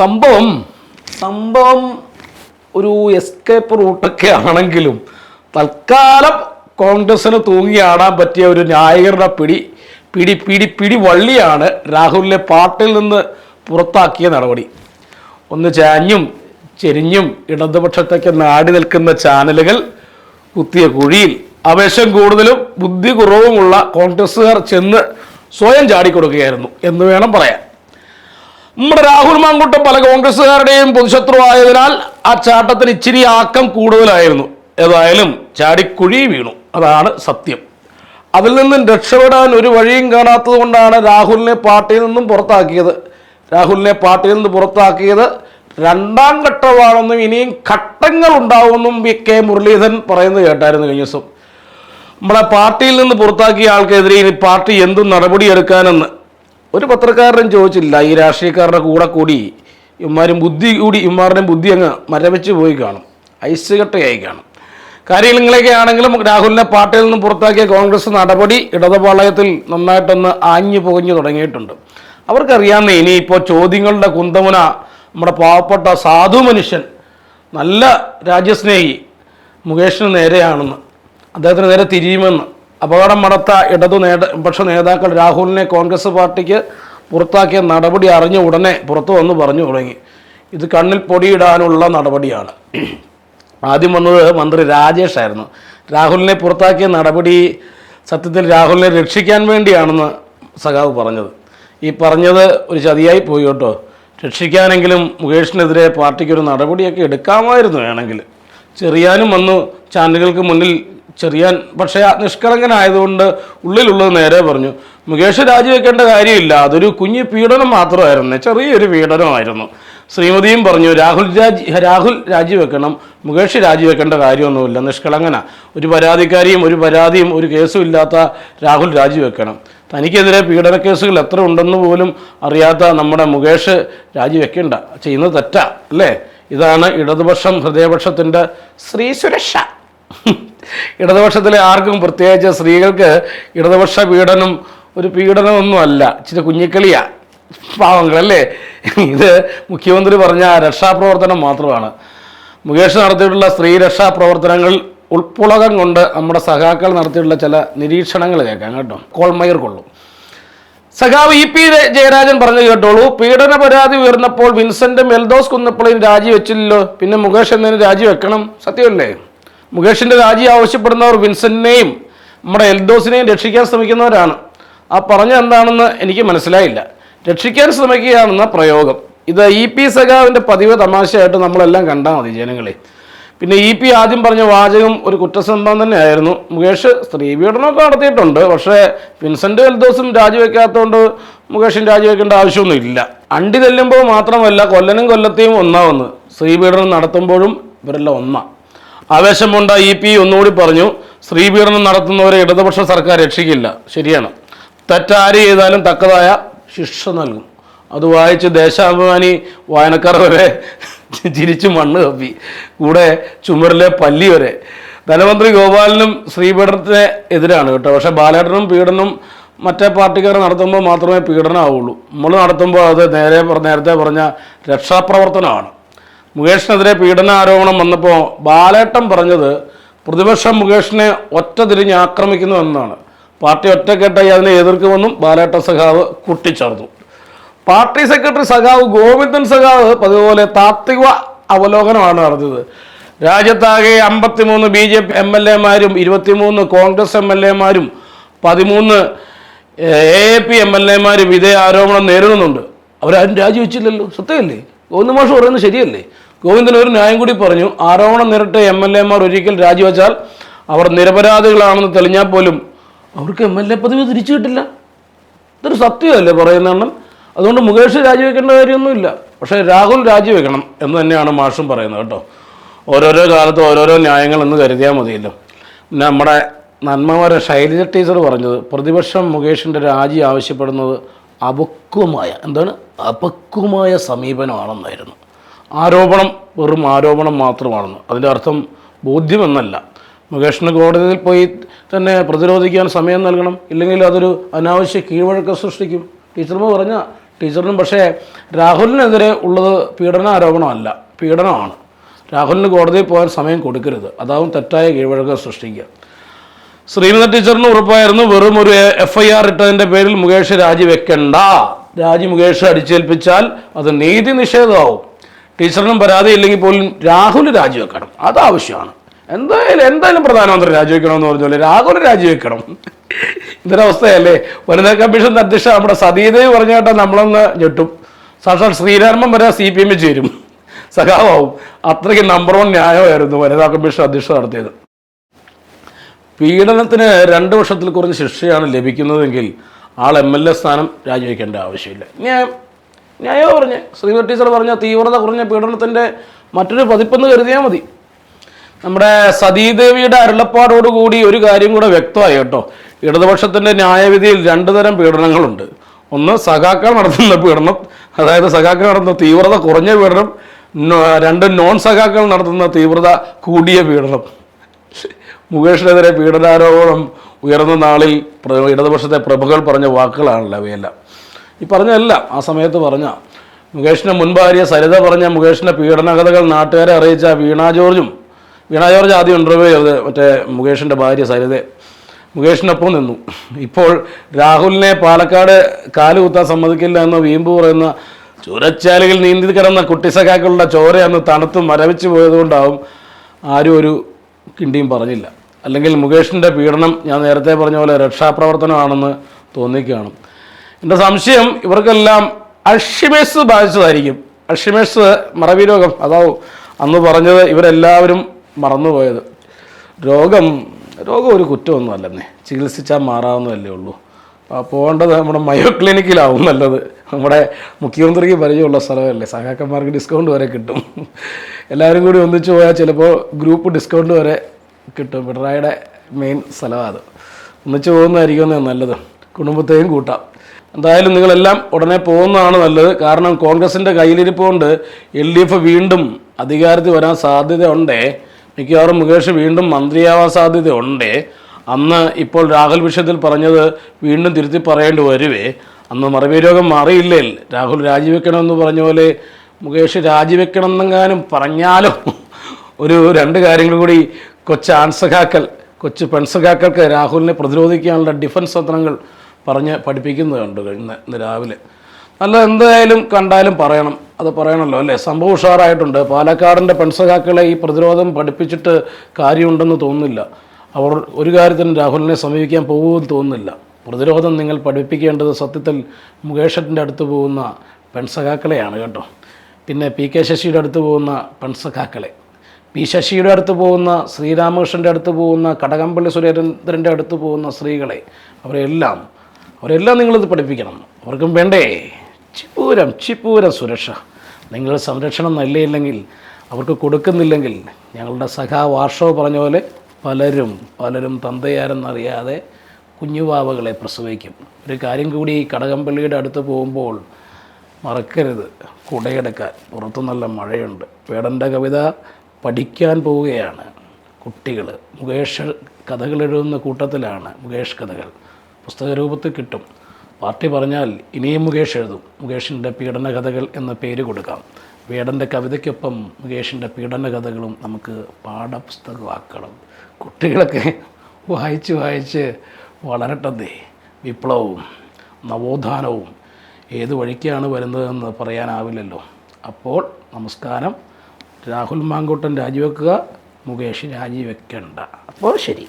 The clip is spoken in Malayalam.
സംഭവം സംഭവം ഒരു എസ്കേപ്പ് റൂട്ടൊക്കെ ആണെങ്കിലും തൽക്കാലം കോൺഗ്രസിന് തൂങ്ങിയാടാൻ പറ്റിയ ഒരു നായകരുടെ പിടി പിടി പിടി പിടി വള്ളിയാണ് രാഹുലിനെ പാർട്ടിയിൽ നിന്ന് പുറത്താക്കിയ നടപടി. ഒന്ന് ചാഞ്ഞും ചെരിഞ്ഞും ഇടതുപക്ഷത്തേക്ക് നാടി നിൽക്കുന്ന ചാനലുകൾ കുത്തിയ കുഴിയിൽ ആവേശം കൂടുതലും ബുദ്ധി കുറവുമുള്ള കോൺഗ്രസ്സുകാർ ചെന്ന് സ്വയം ചാടിക്കൊടുക്കുകയായിരുന്നു എന്ന് വേണം പറയാൻ. നമ്മുടെ രാഹുൽ മാങ്കുട്ടം പല കോൺഗ്രസ്സുകാരുടെയും പൊതുശത്രുവായതിനാൽ ആ ചാട്ടത്തിന് ഇച്ചിരി ആക്കം കൂടുതലായിരുന്നു. ഏതായാലും ചാടിക്കുഴി വീണു. അതാണ് സത്യം. അതിൽ നിന്നും രക്ഷപ്പെടാൻ ഒരു വഴിയും കാണാത്തത് കൊണ്ടാണ് രാഹുലിനെ പാർട്ടിയിൽ നിന്നും പുറത്താക്കിയത്. രാഹുലിനെ പാർട്ടിയിൽ നിന്ന് പുറത്താക്കിയത് രണ്ടാം ഘട്ടമാണെന്നും ഇനിയും ഘട്ടങ്ങൾ ഉണ്ടാവുമെന്നും വി കെ മുരളീധരൻ പറയുന്നത് കേട്ടായിരുന്നു കഴിഞ്ഞ ദിവസം. നമ്മളെ പാർട്ടിയിൽ നിന്ന് പുറത്താക്കിയ ആൾക്കെതിരെ ഇനി പാർട്ടി എന്ത് നടപടിയെടുക്കാനെന്ന് ഒരു പത്രക്കാരനും ചോദിച്ചില്ല ഈ രാഷ്ട്രീയക്കാരുടെ കൂടെ കൂടി ഇവന്മാരും ബുദ്ധി കൂടി ഇവന്മാരുടെയും ബുദ്ധി അങ്ങ് മരവെച്ച് പോയി കാണും. ഐസ് കെട്ടയായി കാണും കാര്യങ്ങളിലേക്ക് ആണെങ്കിലും രാഹുലിനെ പാർട്ടിയിൽ നിന്ന് പുറത്താക്കിയ കോൺഗ്രസ് നടപടി ഇടതുപാളയത്തിൽ നന്നായിട്ടൊന്ന് ആഞ്ഞു പുകഞ്ഞു തുടങ്ങിയിട്ടുണ്ട്. അവർക്കറിയാവുന്ന ഇനിയിപ്പോൾ ചോദ്യങ്ങളുടെ കുന്തമുന നമ്മുടെ പാവപ്പെട്ട സാധു മനുഷ്യൻ നല്ല രാജ്യസ്നേഹി മുകേഷിന് നേരെയാണെന്ന് അദ്ദേഹത്തിന് നേരെ തിരിയുമെന്ന് അപകടം മടത്ത ഇടതു നേത പക്ഷ നേതാക്കൾ രാഹുലിനെ കോൺഗ്രസ് പാർട്ടിക്ക് പുറത്താക്കിയ നടപടി അറിഞ്ഞ ഉടനെ പുറത്തു വന്ന് പറഞ്ഞു തുടങ്ങി. ഇത് കണ്ണിൽ പൊടിയിടാനുള്ള നടപടിയാണ്. ആദ്യം വന്നത് മന്ത്രി രാജേഷ് ആയിരുന്നു. രാഹുലിനെ പുറത്താക്കിയ നടപടി സത്യത്തിൽ രാഹുലിനെ രക്ഷിക്കാൻ വേണ്ടിയാണെന്ന് സഖാവ് പറഞ്ഞത്. ഈ പറഞ്ഞത് ഒരു ചതിയായി പോയി കേട്ടോ. രക്ഷിക്കാനെങ്കിലും മുകേഷിനെതിരെ പാർട്ടിക്ക് ഒരു നടപടിയൊക്കെ എടുക്കാമായിരുന്നു വേണമെങ്കിൽ. ചെറിയാനും വന്നു ചാനലുകൾക്ക് മുന്നിൽ ചെറിയാൻ പക്ഷേ നിഷ്കളങ്കനായതുകൊണ്ട് ഉള്ളിലുള്ളത് നേരെ പറഞ്ഞു. മുകേഷ് രാജിവെക്കേണ്ട കാര്യമില്ല. അതൊരു കുഞ്ഞു പീഡനം മാത്രമായിരുന്നു. ചെറിയൊരു പീഡനമായിരുന്നു. ശ്രീമതിയും പറഞ്ഞു രാഹുൽ രാജി രാഹുൽ രാജിവെക്കണം. മുകേഷ് രാജിവെക്കേണ്ട കാര്യമൊന്നുമില്ല. നിഷ്കളങ്കന. ഒരു പരാതിക്കാരിയും ഒരു പരാതിയും ഒരു കേസും ഇല്ലാത്ത രാഹുൽ രാജിവെക്കണം. തനിക്കെതിരെ പീഡന കേസുകൾ എത്ര ഉണ്ടെന്ന് പോലും അറിയാത്ത നമ്മുടെ മുകേഷ് രാജിവെക്കേണ്ട. ചെയ്യുന്നത് തെറ്റാ അല്ലേ? ഇതാണ് ഇടതുപക്ഷം ഹൃദയപക്ഷത്തിന്റെ ശ്രീ സുരക്ഷ. ഇടതുപക്ഷത്തിലെ ആർക്കും പ്രത്യേകിച്ച് സ്ത്രീകൾക്ക് ഇടതുപക്ഷ പീഡനം ഒരു പീഡനമൊന്നുമല്ല. ഇച്ചിരി കുഞ്ഞിക്കളിയാ. പാവങ്ങളല്ലേ? ഇത് മുഖ്യമന്ത്രി പറഞ്ഞ രക്ഷാപ്രവർത്തനം മാത്രമാണ്. മുകേഷ് നടത്തിയിട്ടുള്ള സ്ത്രീ രക്ഷാപ്രവർത്തനങ്ങൾ ഉൾപ്പുളകം കൊണ്ട് നമ്മുടെ സഖാക്കൾ നടത്തിയിട്ടുള്ള ചില നിരീക്ഷണങ്ങൾ കേൾക്കാം കേട്ടോ. കോൾമയർ കൊള്ളും. സഖാവ് ഇ പി ജയരാജൻ പറഞ്ഞു കേട്ടോളൂ. പീഡന പരാതി ഉയർന്നപ്പോൾ വിൻസെന്റ് മെൽദോസ് കുന്നപ്പള്ളിയും രാജിവെച്ചില്ലല്ലോ. പിന്നെ മുകേഷ് എന്നതിന് രാജിവെക്കണം? സത്യമല്ലേ? മുകേഷിന്റെ രാജി ആവശ്യപ്പെടുന്നവർ വിൻസെന്റിനെയും നമ്മുടെ എൽദോസിനെയും രക്ഷിക്കാൻ ശ്രമിക്കുന്നവരാണ്. ആ പറഞ്ഞ എന്താണെന്ന് എനിക്ക് മനസ്സിലായില്ല. രക്ഷിക്കാൻ ശ്രമിക്കുകയാണെന്ന പ്രയോഗം. ഇത് ഇ പി സഖാവിന്റെ പതിവ് തമാശയായിട്ട് നമ്മളെല്ലാം കണ്ടാൽ മതി ജനങ്ങളെ. പിന്നെ ഇ പി ആദ്യം പറഞ്ഞ വാചകം ഒരു കുറ്റസംഭവം തന്നെയായിരുന്നു. മുകേഷ് സ്ത്രീ പീഡനമൊക്കെ നടത്തിയിട്ടുണ്ട്. പക്ഷേ വിൻസെന്റ് എൽദോസും രാജിവെക്കാത്തതുകൊണ്ട് മുകേഷിന് രാജിവെക്കേണ്ട ആവശ്യമൊന്നും ഇല്ല. അണ്ടി തെല്ലുമ്പോൾ മാത്രമല്ല കൊല്ലനും കൊല്ലത്തെയും ഒന്നാവുന്നു സ്ത്രീ പീഡനം നടത്തുമ്പോഴും ഇവരെല്ലാം ഒന്നാ. ആവേശം കൊണ്ട ഇ പി ഒന്നുകൂടി പറഞ്ഞു സ്ത്രീ പീഡനം നടത്തുന്നവരെ ഇടതുപക്ഷ സർക്കാർ രക്ഷിക്കില്ല. ശരിയാണ്. തെറ്റാര് ചെയ്താലും തക്കതായ ശിക്ഷ നൽകും. അത് വായിച്ച് ദേശാഭിമാനി വായനക്കാർ വരെ ചിരിച്ചു മണ്ണ് കപ്പി. കൂടെ ചുമരിലെ പല്ലി വരെ. ധനമന്ത്രി ഗോപാലനും സ്ത്രീപീഡനത്തിന് എതിരാണ് കേട്ടോ. പക്ഷേ ബാലേട്ടനും പീഡനം മറ്റേ പാർട്ടിക്കാർ നടത്തുമ്പോൾ മാത്രമേ പീഡനമാവുള്ളൂ നമ്മൾ നടത്തുമ്പോൾ അത് നേരെ നേരത്തെ പറഞ്ഞ രക്ഷാപ്രവർത്തനമാണ്. മുകേഷിനെതിരെ പീഡന ആരോപണം വന്നപ്പോൾ ബാലേട്ടൻ പറഞ്ഞത് പ്രതിപക്ഷം മുകേഷിനെ ഒറ്റ തിരിഞ്ഞ് ആക്രമിക്കുന്നു എന്നാണ്. പാർട്ടി ഒറ്റക്കെട്ടായി അതിനെ എതിർക്കുമെന്നും ബാലേട്ട സഖാവ് കൂട്ടിച്ചേർത്തു. പാർട്ടി സെക്രട്ടറി സഖാവ് ഗോവിന്ദൻ സഖാവ് പതിപോലെ താത്വിക അവലോകനമാണ് നടത്തിയത്. രാജ്യത്താകെ അമ്പത്തിമൂന്ന് B J P M L എമാരും ഇരുപത്തിമൂന്ന് കോൺഗ്രസ് എം എൽ എമാരും പതിമൂന്ന് A A P M L എമാരും ഇതേ ആരോപണം നേരിടുന്നുണ്ട്. അവരാരും രാജിവെച്ചില്ലല്ലോ. സത്യമല്ലേ? ഗോവിന്ദ മാഷ് പറയുന്നത് ശരിയല്ലേ? ഗോവിന്ദൻ ഒരു ന്യായം കൂടി പറഞ്ഞു ആരോപണം നേരിട്ട എം എൽ എമാർ ഒരിക്കൽ രാജിവെച്ചാൽ അവർ നിരപരാധികളാണെന്ന് തെളിഞ്ഞാൽ പോലും അവർക്ക് എം എൽ എ പദവി തിരിച്ചു കിട്ടില്ല. ഇതൊരു സത്യമല്ലേ പറയുന്നെണ്ണം അതുകൊണ്ട് മുകേഷ് രാജിവെക്കേണ്ട കാര്യമൊന്നുമില്ല. പക്ഷേ രാഹുൽ രാജിവെക്കണം എന്ന് തന്നെയാണ് മാഷും പറയുന്നത് കേട്ടോ. ഓരോരോ കാലത്ത് ഓരോരോ ന്യായങ്ങൾ എന്ന് കരുതിയാൽ മതിയല്ലോ. നമ്മുടെ നന്മവരെ ശൈലജ ടീച്ചർ പറഞ്ഞത് പ്രതിപക്ഷം മുകേഷിന്റെ രാജി ആവശ്യപ്പെടുന്നത് അപക്വമായ എന്താണ്? അപക്വമായ സമീപനമാണെന്നായിരുന്നു. ആരോപണം വെറും ആരോപണം മാത്രമാണെന്ന്. അതിന്റെ അർത്ഥം ബോധ്യമെന്നല്ല. മുകേഷിന് കോടതിയിൽ പോയി തന്നെ പ്രതിരോധിക്കാൻ സമയം നൽകണം. ഇല്ലെങ്കിൽ അതൊരു അനാവശ്യ കീഴ്വഴക്കം സൃഷ്ടിക്കും. ടീച്ചർമാർ പറഞ്ഞ ടീച്ചറിനും പക്ഷേ രാഹുലിനെതിരെ ഉള്ളത് പീഡന ആരോപണമല്ല പീഡനമാണ്. രാഹുലിന് കോടതിയിൽ പോകാൻ സമയം കൊടുക്കരുത്. അതാവും തെറ്റായ കീഴ്വഴക്കം സൃഷ്ടിക്കുക. ശ്രീലത ടീച്ചറിന് ഉറപ്പായിരുന്നു വെറും ഒരു എഫ് ഐ ആർ ഇട്ടതിന്റെ പേരിൽ മുകേഷ് രാജിവെക്കണ്ട. രാജി മുകേഷ് അടിച്ചേൽപ്പിച്ചാൽ അത് നീതി നിഷേധമാവും. ടീച്ചറിനും പരാതി ഇല്ലെങ്കിൽ പോലും രാഹുൽ രാജിവെക്കണം. അത് ആവശ്യമാണ്. എന്തായാലും എന്തായാലും പ്രധാനമന്ത്രി രാജിവെക്കണമെന്ന് പറഞ്ഞ രാഹുൽ രാജിവെക്കണം. ഇതൊരവസ്ഥയല്ലേ? വനിതാ കമ്മീഷൻ അധ്യക്ഷ നമ്മുടെ സതീദേവി പറഞ്ഞ കേട്ടാൽ നമ്മളൊന്ന് ഞെട്ടും. സാക്ഷാൽ ശ്രീരാമൻ വരെ സി പി എമ്മിൽ ചേരും. സഖാവാവും. അത്രയ്ക്ക് നമ്പർ വൺ ന്യായമായിരുന്നു വനിതാ കമ്മീഷൻ അധ്യക്ഷ നടത്തിയത്. പീഡനത്തിന് രണ്ട് വർഷത്തിൽ കുറഞ്ഞ ശിക്ഷയാണ് ലഭിക്കുന്നതെങ്കിൽ ആൾ എം എൽ എ സ്ഥാനം രാജിവെക്കേണ്ട ആവശ്യമില്ല. ന്യായം ന്യായമോ പറഞ്ഞ്. ശ്രീമതി ടീച്ചർ പറഞ്ഞ തീവ്രത കുറഞ്ഞ പീഡനത്തിന്റെ മറ്റൊരു പതിപ്പെന്ന് കരുതിയാൽ മതി. നമ്മുടെ സതീദേവിയുടെ അരുളപ്പാടോടുകൂടി ഒരു കാര്യം കൂടെ വ്യക്തമായി കേട്ടോ. ഇടതുപക്ഷത്തിന്റെ ന്യായവിധിയിൽ രണ്ട് തരം പീഡനങ്ങളുണ്ട്. ഒന്ന് സഖാക്കൾ നടത്തുന്ന പീഡനം അതായത് സഖാക്കൾ നടത്തുന്ന തീവ്രത കുറഞ്ഞ പീഡനം രണ്ട് നോൺ സഖാക്കൾ നടത്തുന്ന തീവ്രത കൂടിയ പീഡനം. മുകേഷിനെതിരെ പീഡനാരോപണം ഉയർന്ന നാളിൽ ഇടതുപക്ഷത്തെ പ്രഭുകൾ പറഞ്ഞ വാക്കുകളാണല്ലോ അവയെല്ലാം. ഈ പറഞ്ഞതെല്ലാം ആ സമയത്ത് പറഞ്ഞ മുകേഷിന്റെ മുൻഭാര്യ സരിത പറഞ്ഞ മുകേഷിന്റെ പീഡനകഥകൾ നാട്ടുകാരെ അറിയിച്ച വീണ ജോർജും വീണ ജോർജ് ആദ്യം ഇന്റർവ്യൂ ചെയ്തത് മറ്റേ മുകേഷിന്റെ ഭാര്യ സരിതയെ. മുകേഷിനൊപ്പം നിന്നു. ഇപ്പോൾ രാഹുലിനെ പാലക്കാട് കാലുകുത്താൻ സമ്മതിക്കില്ല എന്ന് വീമ്പ് പറയുന്ന ചുരച്ചാലുകൾ നീന്തി കിടന്ന കുട്ടിസഖാക്കളുടെ ചോര അന്ന് തണുത്ത് മരവിച്ച് പോയതുകൊണ്ടാവും ആരും ഒരു കിണ്ടിയും പറഞ്ഞില്ല. അല്ലെങ്കിൽ മുകേഷിന്റെ പീഡനം ഞാൻ നേരത്തെ പറഞ്ഞ പോലെ രക്ഷാപ്രവർത്തനമാണെന്ന് തോന്നിക്കുകയാണ് എന്റെ സംശയം ഇവർക്കെല്ലാം അഷിമേഴ്സ് ബാധിച്ചതായിരിക്കും. അഷിമേഴ്സ് മറവി രോഗം അതാവും അന്ന് പറഞ്ഞത് ഇവരെല്ലാവരും മറന്നുപോയത്. രോഗം രോഗം ഒരു കുറ്റമൊന്നും അല്ലെന്നേ. ചികിത്സിച്ചാൽ മാറാവുന്നതല്ലേ ഉള്ളൂ. പോകേണ്ടത് നമ്മുടെ മയോ ക്ലിനിക്കിലാവും നല്ലത്. നമ്മുടെ മുഖ്യമന്ത്രിക്ക് പരിചയമുള്ള സ്ഥലമല്ലേ? സഹാക്കന്മാർക്ക് ഡിസ്കൗണ്ട് വരെ കിട്ടും. എല്ലാവരും കൂടി ഒന്നിച്ചു പോയാൽ ചിലപ്പോൾ ഗ്രൂപ്പ് ഡിസ്കൗണ്ട് വരെ കിട്ടും. പിണറായിയുടെ മെയിൻ സ്ഥലമാണ് അത്. ഒന്നിച്ച് പോകുന്നതായിരിക്കും നല്ലത്. കുടുംബത്തെയും കൂട്ടാം. എന്തായാലും നിങ്ങളെല്ലാം ഉടനെ പോകുന്നതാണ് നല്ലത്. കാരണം കോൺഗ്രസിന്റെ കയ്യിലിരിപ്പ് കൊണ്ട് എൽ ഡി എഫ് വീണ്ടും അധികാരത്തിൽ വരാൻ സാധ്യതയുണ്ടേ. മിക്കവാറും മുകേഷ് വീണ്ടും മന്ത്രിയാവാൻ സാധ്യതയുണ്ടേ. അന്ന് ഇപ്പോൾ രാഹുൽ വിഷയത്തിൽ പറഞ്ഞത് വീണ്ടും തിരുത്തി പറയേണ്ടി വരുവേ. അന്ന് മറവി രോഗം മാറിയില്ലേ? രാഹുൽ രാജിവെക്കണമെന്ന് പറഞ്ഞ പോലെ മുകേഷ് രാജിവെക്കണമെന്നെങ്കിലും പറഞ്ഞാലോ ഒരു രണ്ട് കാര്യങ്ങൾ കൂടി കൊച്ചു ആൺസഖാക്കൾ കൊച്ചു പെൺസഖാക്കൾക്ക് രാഹുലിനെ പ്രതിരോധിക്കാനുള്ള ഡിഫൻസ് തന്ത്രങ്ങൾ പറഞ്ഞ് പഠിപ്പിക്കുന്നുണ്ട് ഇന്ന് ഇന്ന് രാവിലെ. നല്ല എന്തായാലും കണ്ടാലും പറയണം അത് പറയണമല്ലോ അല്ലേ? സംഭവം ഉഷാറായിട്ടുണ്ട്. പാലക്കാടിന്റെ പെൺസഖാക്കളെ ഈ പ്രതിരോധം പഠിപ്പിച്ചിട്ട് കാര്യമുണ്ടെന്ന് തോന്നുന്നില്ല. അവർ ഒരു കാര്യത്തിനും രാഹുലിനെ സമീപിക്കാൻ പോകുമെന്ന് തോന്നുന്നില്ല. പ്രതിരോധം നിങ്ങൾ പഠിപ്പിക്കേണ്ടത് സത്യത്തിൽ മുകേഷന്റെ അടുത്ത് പോകുന്ന പെൺസഖാക്കളെയാണ് കേട്ടോ. പിന്നെ പി കെ ശശിയുടെ അടുത്ത് പോകുന്ന പെൺസഖാക്കളെ പി ശശിയുടെ അടുത്ത് പോകുന്ന ശ്രീരാമകൃഷ്ണന്റെ അടുത്ത് പോകുന്ന കടകംപള്ളി സുരേന്ദ്രന്റെ അടുത്ത് പോകുന്ന സ്ത്രീകളെ അവരെല്ലാം അവരെല്ലാം നിങ്ങളിത് പഠിപ്പിക്കണം. അവർക്കും വേണ്ടേ? ചിപ്പൂരം ചിപ്പൂരം സുരക്ഷ. നിങ്ങൾ സംരക്ഷണം നൽകിയില്ലെങ്കിൽ അവർക്ക് കൊടുക്കുന്നില്ലെങ്കിൽ ഞങ്ങളുടെ സഖാ വാർഷോ പറഞ്ഞ പോലെ പലരും പലരും തന്തയാരെന്നറിയാതെ കുഞ്ഞുവാവകളെ പ്രസവിക്കും. ഒരു കാര്യം കൂടി കടകംപള്ളിയുടെ അടുത്ത് പോകുമ്പോൾ മറക്കരുത്. കുടയെടുക്കാൻ പുറത്തു നല്ല മഴയുണ്ട്. വേടന്റെ കവിത പഠിക്കാൻ പോവുകയാണ് കുട്ടികൾ. മുകേഷ് കഥകൾ എഴുതുന്ന കൂട്ടത്തിലാണ് മുകേഷ് കഥകൾ. പുസ്തക രൂപത്തിൽ കിട്ടും. പാർട്ടി പറഞ്ഞാൽ ഇനിയും മുകേഷ് എഴുതും. മുകേഷിന്റെ പീഡന കഥകൾ എന്ന പേര് കൊടുക്കാം. വേടന്റെ കവിതയ്ക്കൊപ്പം മുകേഷിന്റെ പീഡന കഥകളും നമുക്ക് പാഠപുസ്തകമാക്കണം. കുട്ടികളൊക്കെ വായിച്ച് വായിച്ച് വളരട്ടെ വിപ്ലവവും നവോത്ഥാനവും ഏത് വഴിക്കാണ് വരുന്നതെന്ന് പറയാനാവില്ലല്ലോ. അപ്പോൾ നമസ്കാരം. രാഹുൽ മാങ്കൂട്ടൻ രാജിവെക്കുക മുകേഷ് രാജിവെക്കണ്ട. അപ്പോൾ ശരി.